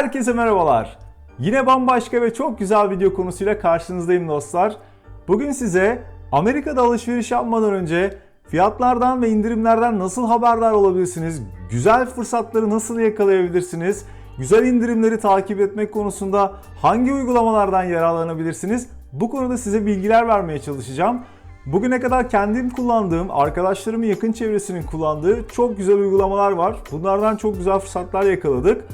Herkese merhabalar. Yine bambaşka ve çok güzel video konusuyla karşınızdayım dostlar. Bugün size Amerika'da alışveriş yapmadan önce fiyatlardan ve indirimlerden nasıl haberdar olabilirsiniz? Güzel fırsatları nasıl yakalayabilirsiniz? Güzel indirimleri takip etmek konusunda hangi uygulamalardan yararlanabilirsiniz? Bu konuda size bilgiler vermeye çalışacağım. Bugüne kadar kendim kullandığım, arkadaşlarımın yakın çevresinin kullandığı çok güzel uygulamalar var. Bunlardan çok güzel fırsatlar yakaladık.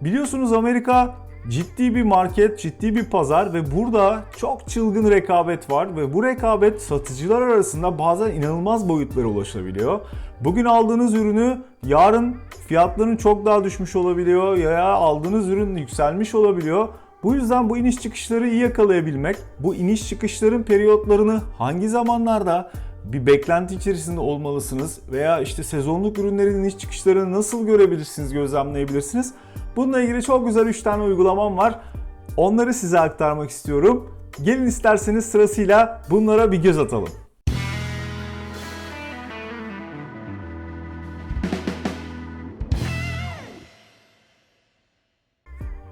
Biliyorsunuz Amerika ciddi bir market, ciddi bir pazar ve burada çok çılgın rekabet var ve bu rekabet satıcılar arasında bazen inanılmaz boyutlara ulaşabiliyor. Bugün aldığınız ürünü yarın fiyatların çok daha düşmüş olabiliyor ya aldığınız ürün yükselmiş olabiliyor. Bu yüzden bu iniş çıkışları iyi yakalayabilmek, bu iniş çıkışların periyotlarını hangi zamanlarda bir beklenti içerisinde olmalısınız veya işte sezonluk ürünlerin iniş çıkışlarını nasıl görebilirsiniz, gözlemleyebilirsiniz. Bununla ilgili çok güzel 3 tane uygulamam var. Onları size aktarmak istiyorum. Gelin isterseniz sırasıyla bunlara bir göz atalım.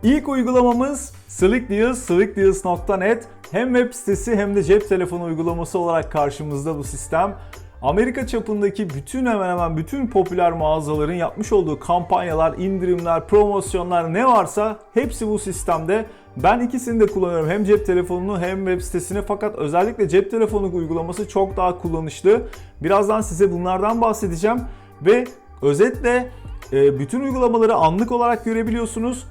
İlk uygulamamız Slick Deals, slickdeals.net. Hem web sitesi hem de cep telefonu uygulaması olarak karşımızda bu sistem. Amerika çapındaki bütün hemen hemen bütün popüler mağazaların yapmış olduğu kampanyalar, indirimler, promosyonlar ne varsa hepsi bu sistemde. Ben ikisini de kullanıyorum. Hem cep telefonunu hem web sitesini fakat özellikle cep telefonu uygulaması çok daha kullanışlı. Birazdan size bunlardan bahsedeceğim ve özetle e, bütün uygulamaları anlık olarak görebiliyorsunuz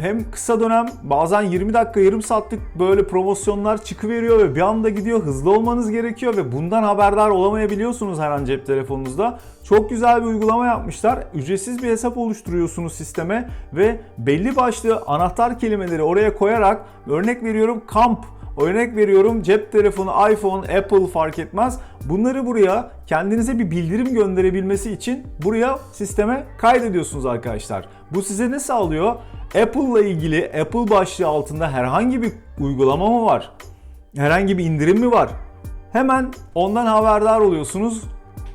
hem kısa dönem bazen 20 dakika yarım saatlik böyle promosyonlar çıkıveriyor ve bir anda gidiyor hızlı olmanız gerekiyor ve bundan haberdar olamayabiliyorsunuz her an cep telefonunuzda. Çok güzel bir uygulama yapmışlar. Ücretsiz bir hesap oluşturuyorsunuz sisteme ve belli başlı anahtar kelimeleri oraya koyarak örnek veriyorum kamp Örnek veriyorum cep telefonu, iPhone, Apple fark etmez. Bunları buraya kendinize bir bildirim gönderebilmesi için buraya sisteme kaydediyorsunuz arkadaşlar. Bu size ne sağlıyor? Apple ile ilgili Apple başlığı altında herhangi bir uygulama mı var? Herhangi bir indirim mi var? Hemen ondan haberdar oluyorsunuz.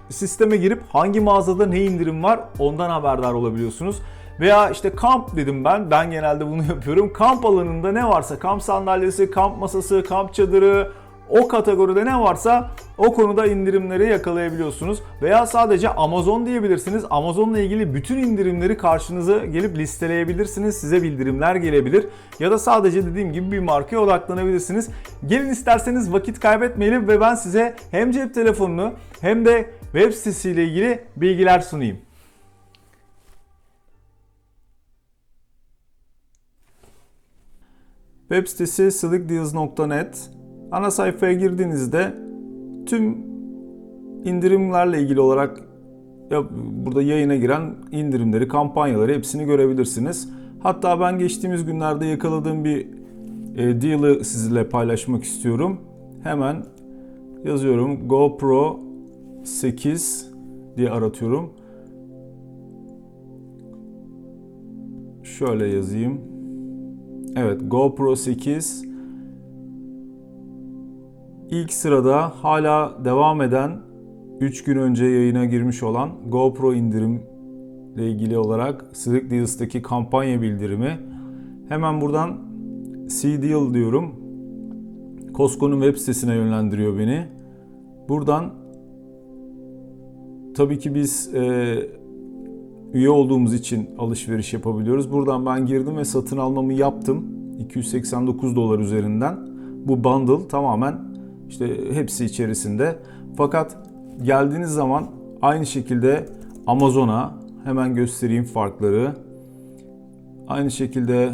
Sisteme girip hangi mağazada ne indirim var ondan haberdar olabiliyorsunuz. Veya işte kamp dedim ben. Ben genelde bunu yapıyorum. Kamp alanında ne varsa kamp sandalyesi, kamp masası, kamp çadırı, o kategoride ne varsa o konuda indirimleri yakalayabiliyorsunuz. Veya sadece Amazon diyebilirsiniz. Amazon'la ilgili bütün indirimleri karşınıza gelip listeleyebilirsiniz. Size bildirimler gelebilir. Ya da sadece dediğim gibi bir markaya odaklanabilirsiniz. Gelin isterseniz vakit kaybetmeyelim ve ben size hem cep telefonunu hem de web sitesiyle ilgili bilgiler sunayım. Web sitesi slickdeals.net. Ana sayfaya girdiğinizde tüm indirimlerle ilgili olarak ya burada yayına giren indirimleri, kampanyaları hepsini görebilirsiniz. Hatta ben geçtiğimiz günlerde yakaladığım bir e, deal'ı sizinle paylaşmak istiyorum. Hemen yazıyorum GoPro 8 diye aratıyorum. Şöyle yazayım. Evet GoPro 8 ilk sırada hala devam eden 3 gün önce yayına girmiş olan GoPro indirim ile ilgili olarak Slick Deals'taki kampanya bildirimi. Hemen buradan See Deal diyorum. Costco'nun web sitesine yönlendiriyor beni. Buradan tabii ki biz e, üye olduğumuz için alışveriş yapabiliyoruz. Buradan ben girdim ve satın almamı yaptım. 289 dolar üzerinden. Bu bundle tamamen işte hepsi içerisinde. Fakat geldiğiniz zaman aynı şekilde Amazon'a hemen göstereyim farkları. Aynı şekilde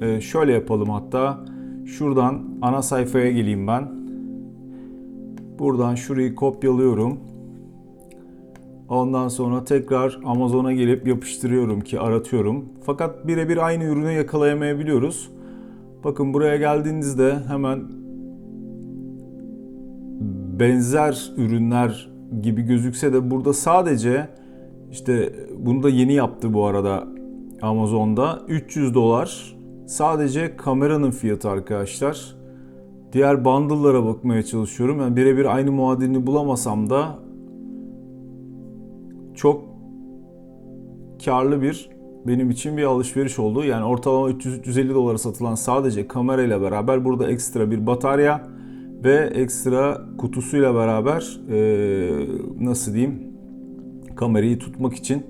e, şöyle yapalım hatta. Şuradan ana sayfaya geleyim ben. Buradan şurayı kopyalıyorum. Ondan sonra tekrar Amazon'a gelip yapıştırıyorum ki aratıyorum. Fakat birebir aynı ürünü yakalayamayabiliyoruz. Bakın buraya geldiğinizde hemen benzer ürünler gibi gözükse de burada sadece işte bunu da yeni yaptı bu arada Amazon'da 300 dolar sadece kameranın fiyatı arkadaşlar. Diğer bundle'lara bakmaya çalışıyorum. Yani birebir aynı muadilini bulamasam da çok karlı bir benim için bir alışveriş oldu. Yani ortalama 300-350 dolara satılan sadece kamerayla beraber burada ekstra bir batarya ve ekstra kutusuyla beraber e, nasıl diyeyim kamerayı tutmak için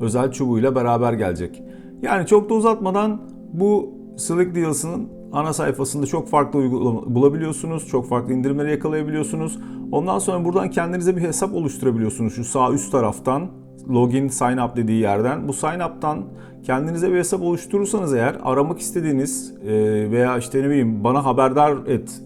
özel çubuğuyla beraber gelecek. Yani çok da uzatmadan bu Slick Deals'ın ana sayfasında çok farklı uygulama bulabiliyorsunuz. Çok farklı indirimleri yakalayabiliyorsunuz. Ondan sonra buradan kendinize bir hesap oluşturabiliyorsunuz. Şu sağ üst taraftan login sign up dediği yerden. Bu sign up'tan kendinize bir hesap oluşturursanız eğer aramak istediğiniz e, veya işte ne bileyim bana haberdar et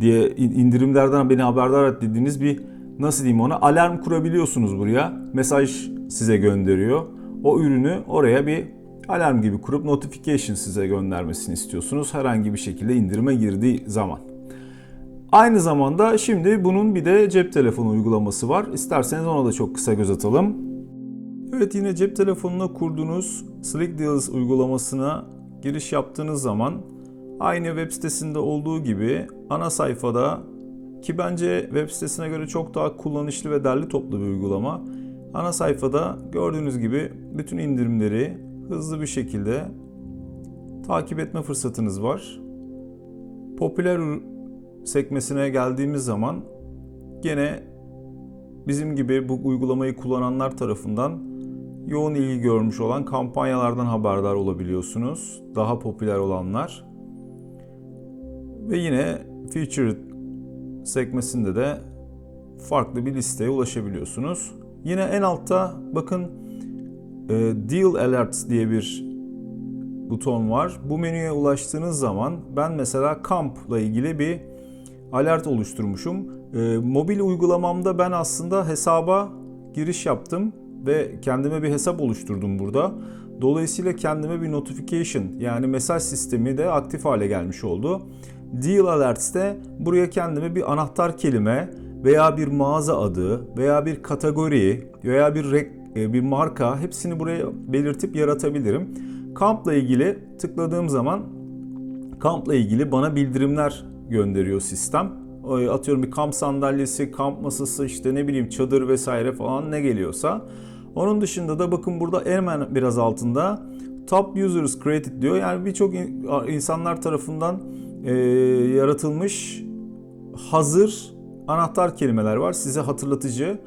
diye indirimlerden beni haberdar et dediğiniz bir nasıl diyeyim ona alarm kurabiliyorsunuz buraya. Mesaj size gönderiyor. O ürünü oraya bir alarm gibi kurup notification size göndermesini istiyorsunuz herhangi bir şekilde indirime girdiği zaman. Aynı zamanda şimdi bunun bir de cep telefonu uygulaması var. İsterseniz ona da çok kısa göz atalım. Evet yine cep telefonuna kurduğunuz Slick Deals uygulamasına giriş yaptığınız zaman aynı web sitesinde olduğu gibi ana sayfada ki bence web sitesine göre çok daha kullanışlı ve derli toplu bir uygulama. Ana sayfada gördüğünüz gibi bütün indirimleri hızlı bir şekilde takip etme fırsatınız var. Popüler sekmesine geldiğimiz zaman gene bizim gibi bu uygulamayı kullananlar tarafından yoğun ilgi görmüş olan kampanyalardan haberdar olabiliyorsunuz. Daha popüler olanlar. Ve yine featured sekmesinde de farklı bir listeye ulaşabiliyorsunuz. Yine en altta bakın e, Deal Alerts diye bir buton var. Bu menüye ulaştığınız zaman ben mesela kampla ilgili bir alert oluşturmuşum. E, mobil uygulamamda ben aslında hesaba giriş yaptım ve kendime bir hesap oluşturdum burada. Dolayısıyla kendime bir notification yani mesaj sistemi de aktif hale gelmiş oldu. Deal Alerts'te buraya kendime bir anahtar kelime veya bir mağaza adı veya bir kategori veya bir rek- bir marka hepsini buraya belirtip yaratabilirim. Kampla ilgili tıkladığım zaman kampla ilgili bana bildirimler gönderiyor sistem. Atıyorum bir kamp sandalyesi, kamp masası işte ne bileyim çadır vesaire falan ne geliyorsa. Onun dışında da bakın burada hemen biraz altında Top Users Created diyor. Yani birçok insanlar tarafından e, yaratılmış hazır anahtar kelimeler var. Size hatırlatıcı.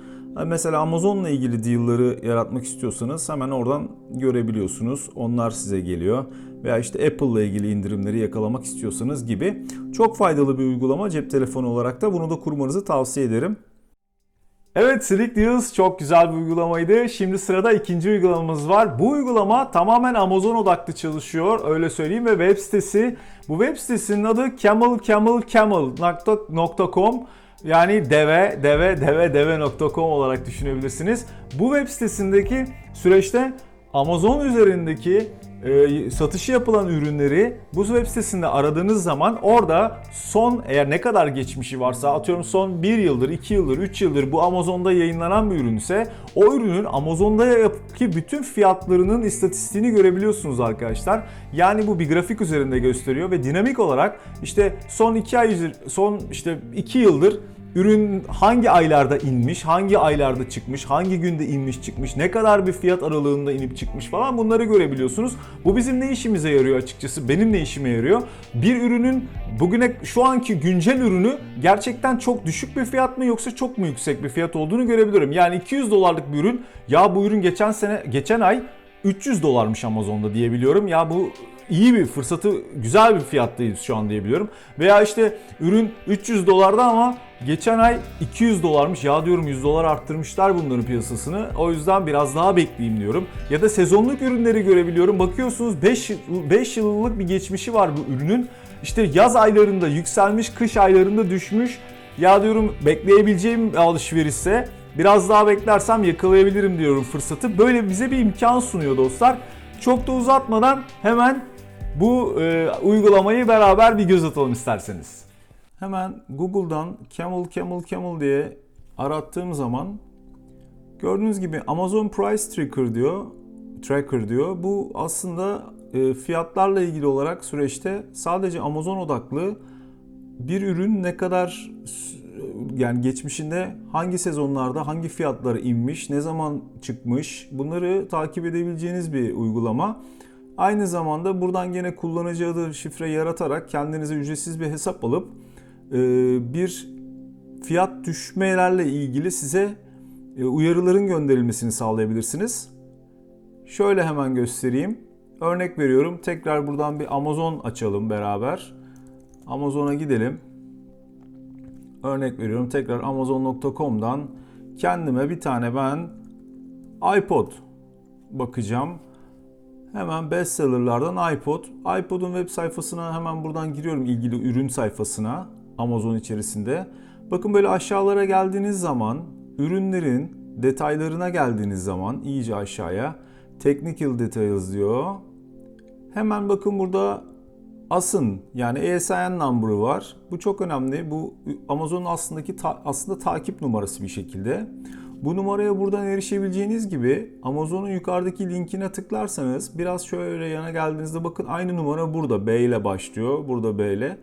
Mesela Amazon'la ilgili deal'ları yaratmak istiyorsanız hemen oradan görebiliyorsunuz. Onlar size geliyor. Veya işte Apple'la ilgili indirimleri yakalamak istiyorsanız gibi. Çok faydalı bir uygulama cep telefonu olarak da bunu da kurmanızı tavsiye ederim. Evet Slick Deals çok güzel bir uygulamaydı. Şimdi sırada ikinci uygulamamız var. Bu uygulama tamamen Amazon odaklı çalışıyor öyle söyleyeyim ve web sitesi. Bu web sitesinin adı camelcamelcamel.com yani deve deve deve deve.com olarak düşünebilirsiniz. Bu web sitesindeki süreçte Amazon üzerindeki e, satışı yapılan ürünleri bu web sitesinde aradığınız zaman orada son eğer ne kadar geçmişi varsa atıyorum son 1 yıldır, 2 yıldır, 3 yıldır bu Amazon'da yayınlanan bir ürün ise o ürünün Amazon'daki bütün fiyatlarının istatistiğini görebiliyorsunuz arkadaşlar. Yani bu bir grafik üzerinde gösteriyor ve dinamik olarak işte son 2 ay son işte 2 yıldır ürün hangi aylarda inmiş, hangi aylarda çıkmış, hangi günde inmiş çıkmış, ne kadar bir fiyat aralığında inip çıkmış falan bunları görebiliyorsunuz. Bu bizim ne işimize yarıyor açıkçası? Benim ne işime yarıyor? Bir ürünün bugüne şu anki güncel ürünü gerçekten çok düşük bir fiyat mı yoksa çok mu yüksek bir fiyat olduğunu görebiliyorum. Yani 200 dolarlık bir ürün ya bu ürün geçen sene geçen ay 300 dolarmış Amazon'da diyebiliyorum. Ya bu iyi bir fırsatı, güzel bir fiyattayız şu an diyebiliyorum. Veya işte ürün 300 dolarda ama geçen ay 200 dolarmış. Ya diyorum 100 dolar arttırmışlar bunların piyasasını. O yüzden biraz daha bekleyeyim diyorum. Ya da sezonluk ürünleri görebiliyorum. Bakıyorsunuz 5 5 yıllık bir geçmişi var bu ürünün. İşte yaz aylarında yükselmiş, kış aylarında düşmüş. Ya diyorum bekleyebileceğim alışverişse biraz daha beklersem yakalayabilirim diyorum fırsatı. Böyle bize bir imkan sunuyor dostlar. Çok da uzatmadan hemen bu e, uygulamayı beraber bir göz atalım isterseniz. Hemen Google'dan Camel Camel Camel diye arattığım zaman gördüğünüz gibi Amazon Price Tracker diyor. Tracker diyor. Bu aslında e, fiyatlarla ilgili olarak süreçte sadece Amazon odaklı bir ürün ne kadar yani geçmişinde hangi sezonlarda hangi fiyatlar inmiş, ne zaman çıkmış bunları takip edebileceğiniz bir uygulama. Aynı zamanda buradan gene kullanıcı adı şifre yaratarak kendinize ücretsiz bir hesap alıp e, bir fiyat düşmelerle ilgili size e, uyarıların gönderilmesini sağlayabilirsiniz. Şöyle hemen göstereyim. Örnek veriyorum. Tekrar buradan bir Amazon açalım beraber. Amazon'a gidelim. Örnek veriyorum. Tekrar amazon.com'dan kendime bir tane ben iPod bakacağım. Hemen bestsellerlardan iPod. iPod'un web sayfasına hemen buradan giriyorum ilgili ürün sayfasına Amazon içerisinde. Bakın böyle aşağılara geldiğiniz zaman ürünlerin detaylarına geldiğiniz zaman iyice aşağıya technical details diyor. Hemen bakın burada ASIN yani ESIN number'ı var. Bu çok önemli. Bu Amazon'un aslındaki ta- aslında takip numarası bir şekilde. Bu numaraya buradan erişebileceğiniz gibi Amazon'un yukarıdaki linkine tıklarsanız biraz şöyle yana geldiğinizde bakın aynı numara burada B ile başlıyor. Burada B ile.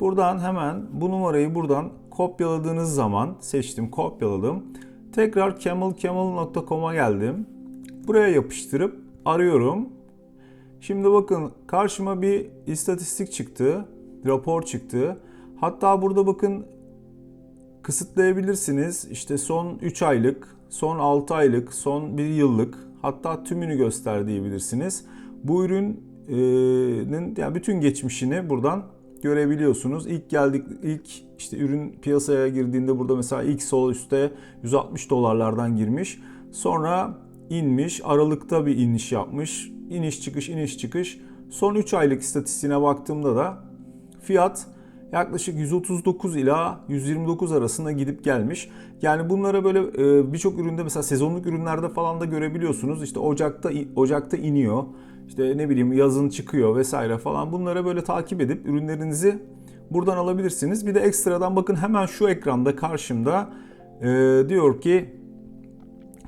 Buradan hemen bu numarayı buradan kopyaladığınız zaman seçtim kopyaladım. Tekrar camelcamel.com'a geldim. Buraya yapıştırıp arıyorum. Şimdi bakın karşıma bir istatistik çıktı. Rapor çıktı. Hatta burada bakın kısıtlayabilirsiniz. İşte son 3 aylık, son 6 aylık, son 1 yıllık hatta tümünü göster diyebilirsiniz. Bu ürünün yani bütün geçmişini buradan görebiliyorsunuz. İlk geldik ilk işte ürün piyasaya girdiğinde burada mesela ilk sol üstte 160 dolarlardan girmiş. Sonra inmiş. Aralıkta bir iniş yapmış. İniş çıkış iniş çıkış. Son 3 aylık istatistiğine baktığımda da fiyat yaklaşık 139 ila 129 arasında gidip gelmiş. Yani bunlara böyle e, birçok üründe mesela sezonluk ürünlerde falan da görebiliyorsunuz. İşte Ocak'ta Ocak'ta iniyor. İşte ne bileyim yazın çıkıyor vesaire falan. Bunlara böyle takip edip ürünlerinizi buradan alabilirsiniz. Bir de ekstradan bakın hemen şu ekranda karşımda e, diyor ki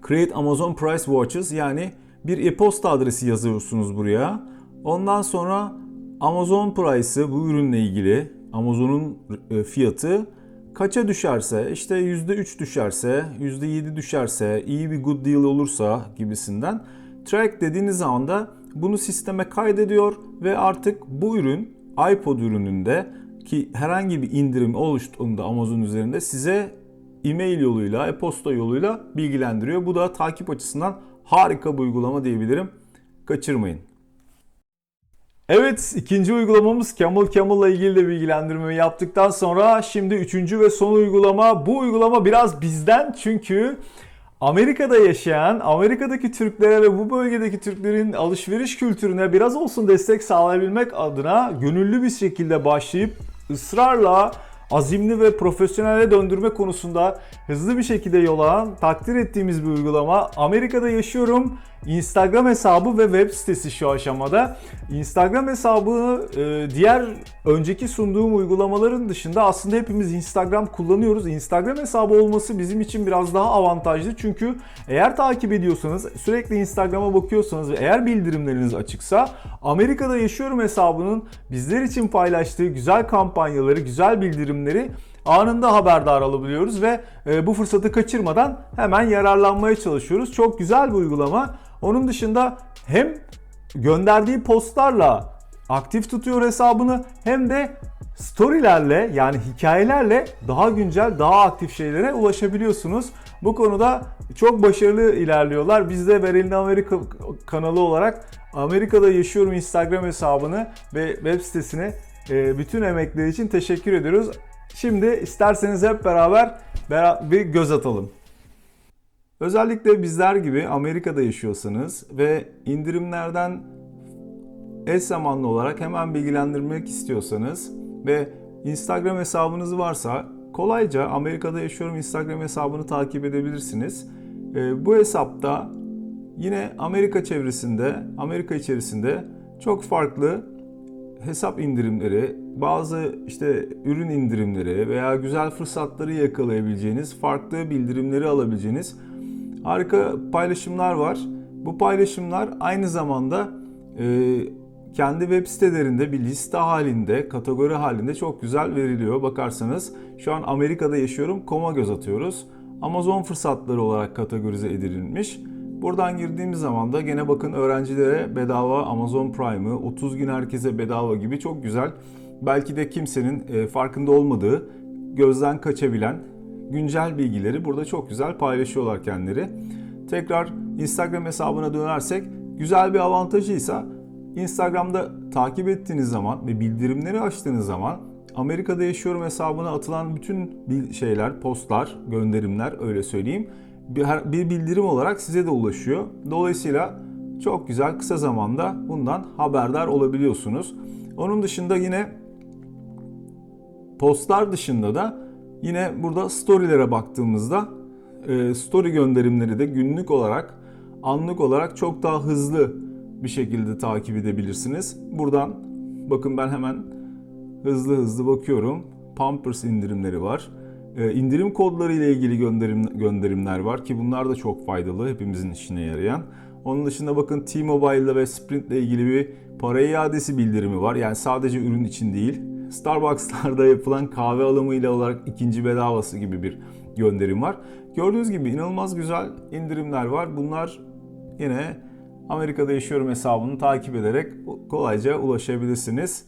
Create Amazon Price Watches yani bir e-posta adresi yazıyorsunuz buraya. Ondan sonra Amazon Price'ı bu ürünle ilgili Amazon'un e, fiyatı kaça düşerse işte %3 düşerse %7 düşerse iyi bir good deal olursa gibisinden track dediğiniz zaman da bunu sisteme kaydediyor ve artık bu ürün iPod ürününde ki herhangi bir indirim oluştuğunda Amazon üzerinde size e-mail yoluyla, e-posta yoluyla bilgilendiriyor. Bu da takip açısından harika bir uygulama diyebilirim. Kaçırmayın. Evet ikinci uygulamamız Camel Camel ile ilgili de bilgilendirmeyi yaptıktan sonra şimdi üçüncü ve son uygulama. Bu uygulama biraz bizden çünkü Amerika'da yaşayan, Amerika'daki Türklere ve bu bölgedeki Türklerin alışveriş kültürüne biraz olsun destek sağlayabilmek adına gönüllü bir şekilde başlayıp ısrarla azimli ve profesyonele döndürme konusunda hızlı bir şekilde yol alan takdir ettiğimiz bir uygulama. Amerika'da yaşıyorum. Instagram hesabı ve web sitesi şu aşamada. Instagram hesabı e, diğer önceki sunduğum uygulamaların dışında aslında hepimiz Instagram kullanıyoruz. Instagram hesabı olması bizim için biraz daha avantajlı. Çünkü eğer takip ediyorsanız, sürekli Instagram'a bakıyorsanız ve eğer bildirimleriniz açıksa Amerika'da yaşıyorum hesabının bizler için paylaştığı güzel kampanyaları, güzel bildirimleri anında haberdar alabiliyoruz ve e, bu fırsatı kaçırmadan hemen yararlanmaya çalışıyoruz. Çok güzel bir uygulama. Onun dışında hem gönderdiği postlarla aktif tutuyor hesabını hem de storylerle yani hikayelerle daha güncel, daha aktif şeylere ulaşabiliyorsunuz. Bu konuda çok başarılı ilerliyorlar. Biz de Berlin Amerika kanalı olarak Amerika'da yaşıyorum Instagram hesabını ve web sitesine e, bütün emekleri için teşekkür ediyoruz. Şimdi isterseniz hep beraber bir göz atalım. Özellikle bizler gibi Amerika'da yaşıyorsanız ve indirimlerden eş zamanlı olarak hemen bilgilendirmek istiyorsanız ve Instagram hesabınız varsa kolayca Amerika'da yaşıyorum Instagram hesabını takip edebilirsiniz. Bu hesapta yine Amerika çevresinde, Amerika içerisinde çok farklı hesap indirimleri, bazı işte ürün indirimleri veya güzel fırsatları yakalayabileceğiniz, farklı bildirimleri alabileceğiniz harika paylaşımlar var. Bu paylaşımlar aynı zamanda e, kendi web sitelerinde bir liste halinde, kategori halinde çok güzel veriliyor. Bakarsanız şu an Amerika'da yaşıyorum, koma göz atıyoruz. Amazon fırsatları olarak kategorize edilmiş. Buradan girdiğimiz zaman da gene bakın öğrencilere bedava Amazon Prime'ı, 30 gün herkese bedava gibi çok güzel. Belki de kimsenin e, farkında olmadığı, gözden kaçabilen güncel bilgileri burada çok güzel paylaşıyorlar kendileri. Tekrar Instagram hesabına dönersek güzel bir avantajıysa Instagram'da takip ettiğiniz zaman ve bildirimleri açtığınız zaman Amerika'da yaşıyorum hesabına atılan bütün şeyler, postlar, gönderimler öyle söyleyeyim bir bildirim olarak size de ulaşıyor. Dolayısıyla çok güzel kısa zamanda bundan haberdar olabiliyorsunuz. Onun dışında yine postlar dışında da yine burada storylere baktığımızda e, story gönderimleri de günlük olarak anlık olarak çok daha hızlı bir şekilde takip edebilirsiniz. Buradan bakın ben hemen hızlı hızlı bakıyorum. Pampers indirimleri var. E, indirim kodları ile ilgili gönderim, gönderimler var ki bunlar da çok faydalı hepimizin işine yarayan. Onun dışında bakın T-Mobile'la ve Sprint ile ilgili bir para iadesi bildirimi var. Yani sadece ürün için değil. Starbucks'larda yapılan kahve alımı ile olarak ikinci bedavası gibi bir gönderim var. Gördüğünüz gibi inanılmaz güzel indirimler var. Bunlar yine Amerika'da yaşıyorum hesabını takip ederek kolayca ulaşabilirsiniz.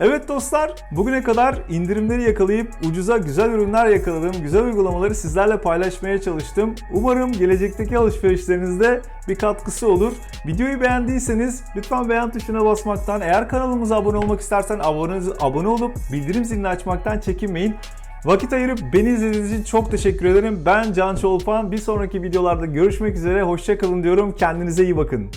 Evet dostlar, bugüne kadar indirimleri yakalayıp ucuza güzel ürünler yakaladığım güzel uygulamaları sizlerle paylaşmaya çalıştım. Umarım gelecekteki alışverişlerinizde bir katkısı olur. Videoyu beğendiyseniz lütfen beğen tuşuna basmaktan, eğer kanalımıza abone olmak istersen abone, abone olup bildirim zilini açmaktan çekinmeyin. Vakit ayırıp beni izlediğiniz için çok teşekkür ederim. Ben Can Çolpan. Bir sonraki videolarda görüşmek üzere. Hoşçakalın diyorum. Kendinize iyi bakın.